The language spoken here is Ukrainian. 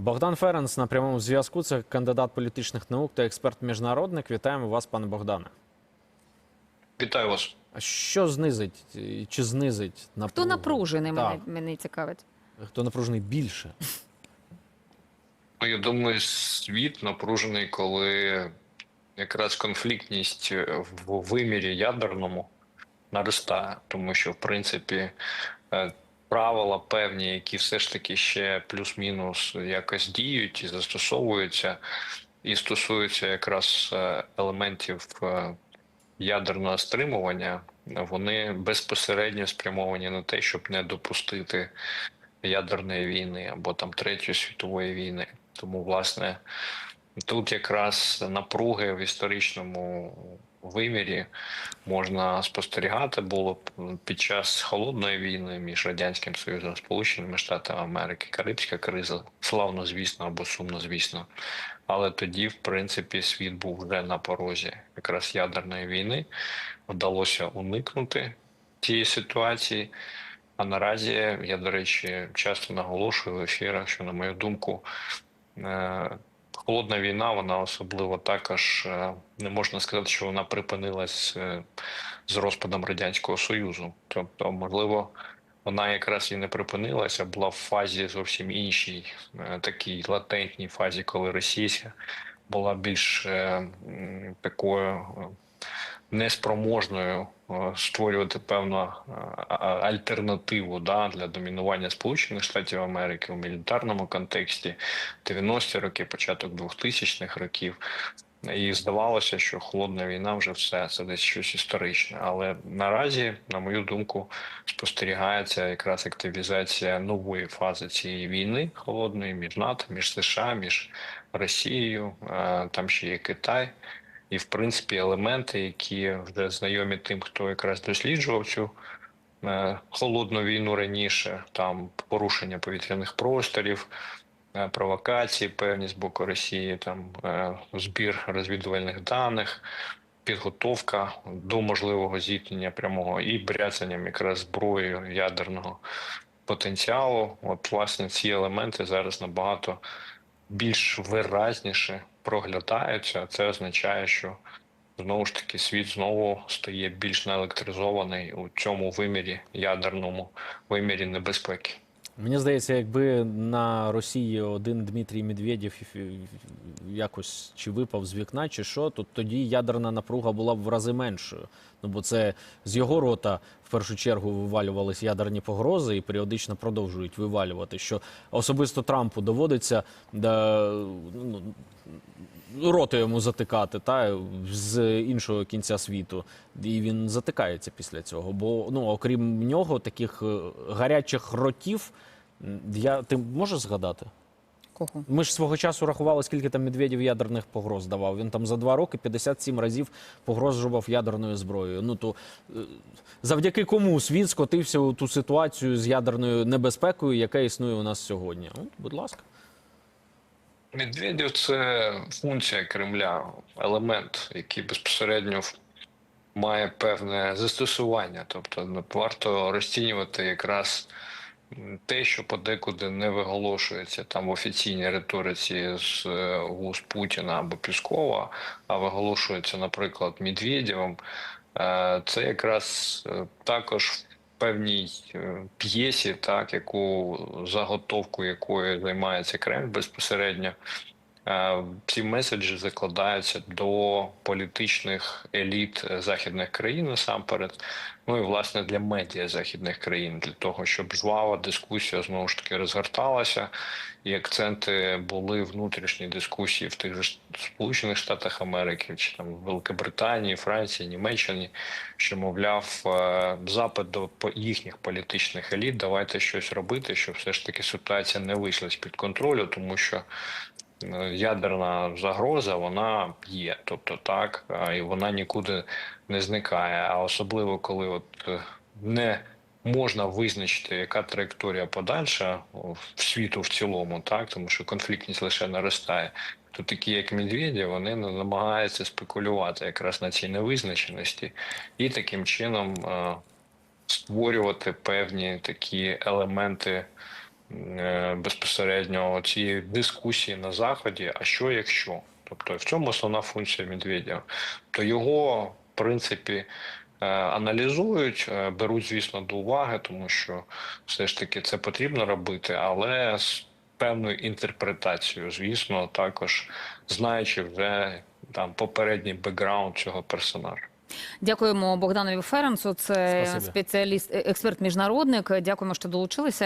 Богдан Ференс на прямому зв'язку. Це кандидат політичних наук та експерт-міжнародник. Вітаємо вас, пане Богдане. Вітаю вас. А що знизить чи знизить напругу? Хто напружений, мене, Так. мене цікавить. Хто напружений більше? Я думаю, світ напружений, коли якраз конфліктність в вимірі ядерному наростає, тому що в принципі е, правила певні, які все ж таки ще плюс-мінус якось діють і застосовуються, і стосуються якраз е, елементів е, ядерного стримування, вони безпосередньо спрямовані на те, щоб не допустити ядерної війни або там третьої світової війни. Тому, власне, тут якраз напруги в історичному вимірі можна спостерігати було під час холодної війни між радянським союзом Сполученими Штатами Америки, Карибська криза, славно звісно або сумно звісно. Але тоді, в принципі, світ був вже на порозі якраз ядерної війни. Вдалося уникнути цієї ситуації. А наразі я, до речі, часто наголошую в ефірах, що, на мою думку, е, холодна війна, вона особливо також е, не можна сказати, що вона припинилась е, з розпадом Радянського Союзу. Тобто, можливо, вона якраз і не припинилася, була в фазі зовсім іншій, е, такій латентній фазі, коли Росія була більш такою. Неспроможною е, створювати певну е, альтернативу да, для домінування Сполучених Штатів Америки у мілітарному контексті 90-ті роки, початок 2000-х років. І здавалося, що холодна війна вже все це десь щось історичне. Але наразі, на мою думку, спостерігається якраз активізація нової фази цієї війни холодної між НАТО, між США, між Росією, е, там ще є Китай. І, в принципі, елементи, які вже знайомі тим, хто якраз досліджував цю е, холодну війну раніше, там порушення повітряних просторів, е, провокації певні з боку Росії, там е, збір розвідувальних даних, підготовка до можливого зіткнення прямого і бряцанням якраз зброєю ядерного потенціалу. От, власне, ці елементи зараз набагато більш виразніше проглядаються. Це означає, що знову ж таки світ знову стає більш наелектризований у цьому вимірі ядерному вимірі небезпеки. Мені здається, якби на Росії один Дмитрій Медведєв якось чи випав з вікна, чи що, то тоді ядерна напруга була б в рази меншою. Ну бо це з його рота в першу чергу вивалювались ядерні погрози і періодично продовжують вивалювати. Що особисто Трампу доводиться да, ну, роти йому затикати та з іншого кінця світу, і він затикається після цього. Бо ну окрім нього, таких е, гарячих ротів, я ти можеш згадати? Кого? Ми ж свого часу рахували, скільки там Медведєв ядерних погроз давав. Він там за два роки 57 разів погрожував ядерною зброєю. Ну то е, завдяки кому світ скотився у ту ситуацію з ядерною небезпекою, яка існує у нас сьогодні. Ну, будь ласка. Медведєв це функція Кремля, елемент, який безпосередньо має певне застосування. Тобто ну, варто розцінювати якраз те, що подекуди не виголошується там в офіційній риториці з е, Путіна або Піскова, а виголошується, наприклад, Медведєвим. Е, Це якраз е, також в певній п'єсі, так яку заготовку якої займається Кремль безпосередньо. Е, Ці меседжі закладаються до політичних еліт е, західних країн насамперед, ну і власне для медіа західних країн, для того, щоб жвава дискусія знову ж таки розгорталася, і акценти були внутрішні дискусії в тих же Сполучених Штатах Америки, чи там Великобританії, Франції, Німеччині, що мовляв е, запит до їхніх політичних еліт, давайте щось робити, щоб все ж таки ситуація не вийшла з під контролю, тому що ядерна загроза вона є, тобто так, і вона нікуди не зникає. А особливо коли от е, не можна визначити, яка траєкторія подальша в світу в цілому, так тому що конфліктність лише наростає. То такі, як Медведєв, вони намагаються спекулювати якраз на цій невизначеності і таким чином е, створювати певні такі елементи е, безпосередньо цієї дискусії на заході. А що якщо? Тобто в цьому основна функція Медведєва. То його, в принципі, е, аналізують, е, беруть, звісно, до уваги, тому що все ж таки це потрібно робити, але з певною інтерпретацією, звісно, також знаючи вже там попередній бекграунд цього персонажа. Дякуємо Богданові Ференцу. Це Спасибі. спеціаліст, е, експерт міжнародник. Дякуємо, що долучилися.